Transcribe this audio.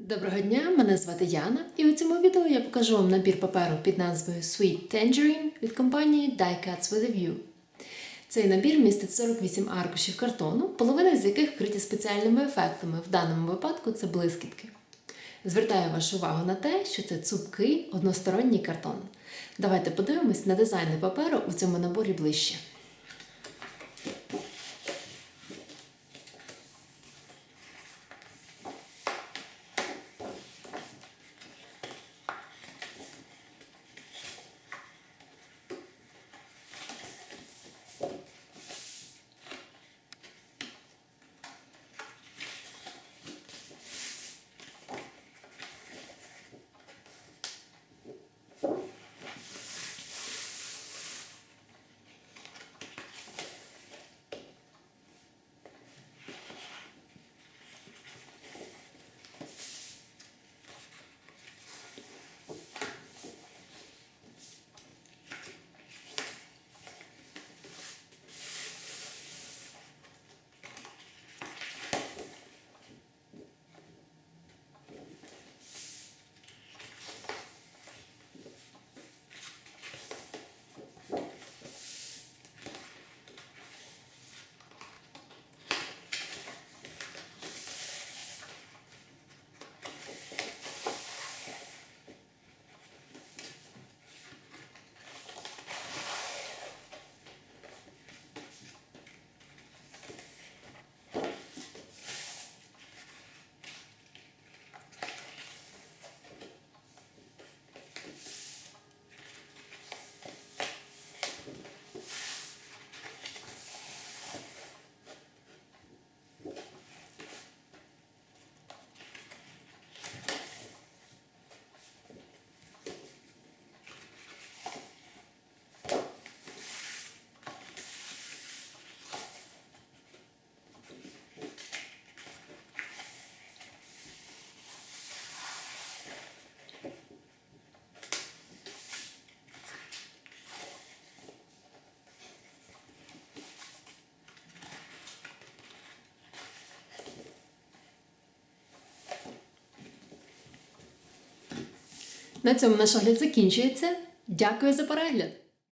Доброго дня, мене звати Яна, і у цьому відео я покажу вам набір паперу під назвою Sweet Tangerine від компанії Die Cuts with a View. Цей набір містить 48 аркушів картону, половина з яких вкриті спеціальними ефектами. В даному випадку це блискітки. Звертаю вашу увагу на те, що це цупкий односторонній картон. Давайте подивимось на дизайни паперу у цьому наборі ближче. На цьому наш огляд закінчується. Дякую за перегляд!